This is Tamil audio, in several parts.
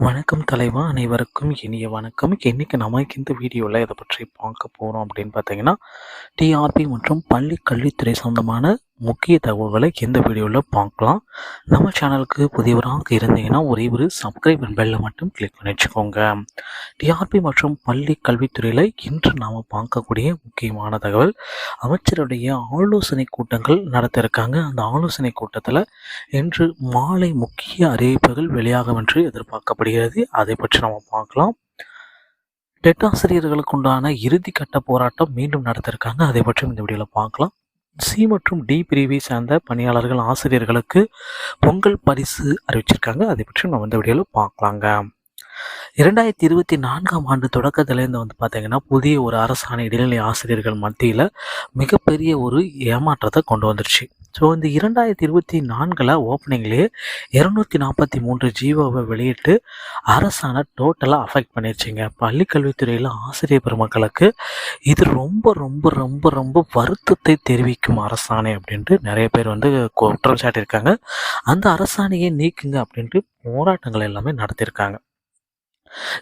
வணக்கம் தலைவா அனைவருக்கும் இனிய வணக்கம். இன்றைக்கி நமக்கு இந்த வீடியோவில் இதை பற்றி பார்க்க போகிறோம் அப்படின்னு பார்த்தீங்கன்னா டிஆர்பி மற்றும் பள்ளி கல்வித்துறை சொந்தமான முக்கிய தகவல்களை எந்த வீடியோவில் பார்க்கலாம். நம்ம சேனலுக்கு புதியவராக இருந்தீங்கன்னா ஒரே ஒரு சப்ஸ்கிரைப் பெல்ல மட்டும் கிளிக் பண்ணி வச்சுக்கோங்க. டிஆர்பி மற்றும் பள்ளி கல்வித்துறையில் இன்று நாம் பார்க்கக்கூடிய முக்கியமான தகவல் அமைச்சருடைய ஆலோசனை கூட்டங்கள் நடத்த இருக்காங்க அந்த ஆலோசனை கூட்டத்தில் இன்று மாலை முக்கிய அறிவிப்புகள் வெளியாகும் என்று எதிர்பார்க்கப்படுகிறது. அதை பற்றி நம்ம பார்க்கலாம். டெட் ஆசிரியர்களுக்கு உண்டான இறுதி கட்ட போராட்டம் மீண்டும் நடத்திருக்காங்க. அதை பற்றி இந்த வீடியோவில் பார்க்கலாம். சி மற்றும் டி பிரிவை சார்ந்த பணியாளர்கள் ஆசிரியர்களுக்கு பொங்கல் பரிசு அறிவிச்சிருக்காங்க. அதை பற்றி நம்ம இந்த வீடியோவில் பார்க்கலாங்க. இரண்டாயிரத்தி இருபத்தி நான்காம் ஆண்டு தொடக்கத்திலேருந்து வந்து பார்த்தீங்கன்னா புதிய ஒரு அரசாணை இடைநிலை ஆசிரியர்கள் மத்தியில் மிகப்பெரிய ஒரு ஏமாற்றத்தை கொண்டு வந்துருச்சு. ஸோ இந்த இரண்டாயிரத்தி இருபத்தி நான்கில் ஓப்பனிங்லேயே இரநூத்தி நாற்பத்தி மூன்று ஜீவோவை வெளியிட்டு அரசாணை டோட்டலாக அஃபெக்ட் பண்ணிருச்சுங்க. பள்ளிக்கல்வித்துறையில் ஆசிரியர் பெருமக்களுக்கு இது ரொம்ப ரொம்ப ரொம்ப ரொம்ப வருத்தத்தை தெரிவிக்கும் அரசாணை அப்படின்ட்டு நிறைய பேர் வந்து குற்றம் சாட்டியிருக்காங்க அந்த அரசாணையை நீக்குங்க அப்படின்ட்டு போராட்டங்கள் எல்லாமே நடத்தியிருக்காங்க.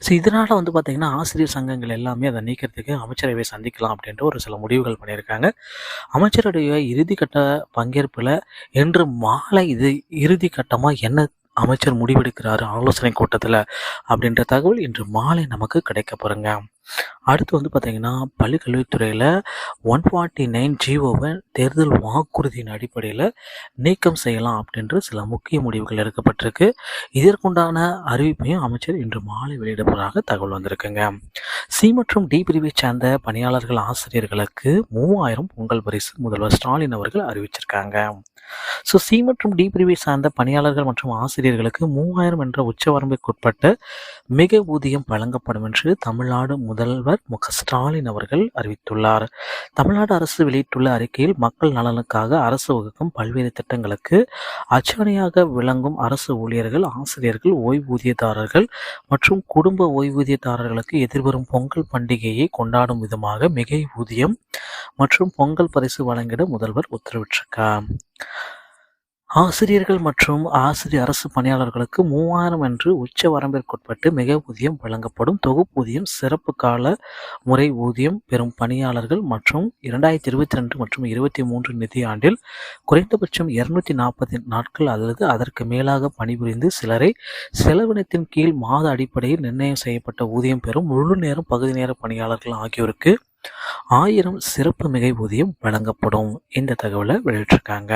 ஸோ இதனால் வந்து பார்த்திங்கன்னா ஆசிரியர் சங்கங்கள் எல்லாமே அதை நீக்கிறதுக்கு அமைச்சரவை சந்திக்கலாம் அப்படின்ட்டு ஒரு சில முடிவுகள் பண்ணியிருக்காங்க. அமைச்சருடைய இறுதிக்கட்ட பங்கேற்பில் இன்று மாலை இது இறுதிக்கட்டமாக என்ன அமைச்சர் முடிவெடுக்கிறாரு ஆலோசனை கூட்டத்தில் அப்படின்ற தகவல் இன்று மாலை நமக்கு கிடைக்க போகிறேங்க அடுத்து வந்து பார்த்திங்கன்னா பள்ளி கல்வித்துறையில் ஒன் ஃபார்ட்டி நைன் ஜிஓவை தேர்தல் வாக்குறுதியின் அடிப்படையில் நீக்கம் செய்யலாம் அப்படின்ற சில முக்கிய முடிவுகள் எடுக்கப்பட்டிருக்கு. இதற்குண்டான அறிவிப்பையும் அமைச்சர் இன்று மாலை வெளியிடப்போவதாக தகவல் வந்திருக்குங்க. சி மற்றும் டி பிரிவை சேர்ந்த பணியாளர்கள் ஆசிரியர்களுக்கு மூவாயிரம் பொங்கல் பரிசு முதல்வர் ஸ்டாலின் அவர்கள் அறிவிச்சிருக்காங்க. ஸோ சி மற்றும் டி பிரிவை சார்ந்த பணியாளர்கள் மற்றும் ஆசிரியர்களுக்கு மூவாயிரம் என்ற உச்சவரம்பிற்குட்பட்ட மிக ஊதியம் வழங்கப்படும் என்று தமிழ்நாடு முதல்வர் மு ஸ்டாலின் அவர்கள் அறிவித்துள்ளார். தமிழ்நாடு அரசு வெளியிட்டுள்ள அறிக்கையில் மக்கள் நலனுக்காக அரசு வகுக்கும் பல்வேறு திட்டங்களுக்கு அச்சாணியாக விளங்கும் அரசு ஊழியர்கள் ஆசிரியர்கள் ஓய்வூதியதாரர்கள் மற்றும் குடும்ப ஓய்வூதியதாரர்களுக்கு எதிர்வரும் பொங்கல் பண்டிகையை கொண்டாடும் விதமாக மிகை ஊதியம் மற்றும் பொங்கல் பரிசு வழங்கிட முதல்வர் உத்தரவிட்டிருக்கார். ஆசிரியர்கள் மற்றும் ஆசிரியர் அரசு பணியாளர்களுக்கு மூவாயிரம் என்று உச்ச வரம்பிற்குட்பட்டு மிக ஊதியம் வழங்கப்படும் தொகுப்பூதியம் சிறப்பு கால முறை ஊதியம் பெறும் பணியாளர்கள் மற்றும் இரண்டாயிரத்தி இருபத்தி ரெண்டு மற்றும் இருபத்தி மூன்று நிதியாண்டில் குறைந்தபட்சம் இருநூத்தி நாற்பது நாட்கள் அல்லது அதற்கு மேலாக பணிபுரிந்து சிலரை செலவினத்தின் கீழ் மாத அடிப்படையில் நிர்ணயம் செய்யப்பட்ட ஊதியம் பெறும் முழு நேரம் பகுதி நேர பணியாளர்கள் ஆகியோருக்கு ஆயிரம் சிறப்பு மிகை ஊதியம் வழங்கப்படும் இந்த தகவலை வெளியிட்டிருக்காங்க.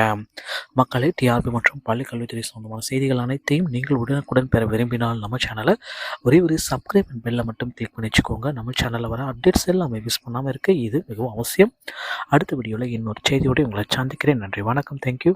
மக்களை டிஆர்பி மற்றும் பள்ளிக்கல்வித்துறை சொந்தமான செய்திகள் அனைத்தையும் நீங்கள் உடனுக்குடன் பெற விரும்பினால் நம்ம சேனலை ஒரே ஒரு சப்ஸ்கிரைப் அண்ட் பெல்லை மட்டும் கிளிக் பண்ணி வச்சுக்கோங்க. நம்ம சேனலில் வர அப்டேட்ஸ் எல்லாமே மிஸ் பண்ணாமல் இருக்க. இது மிகவும் அவசியம். அடுத்த வீடியோவில் இன்னொரு செய்தியோடு உங்களை சந்திக்கிறேன். நன்றி. வணக்கம். தேங்க்யூ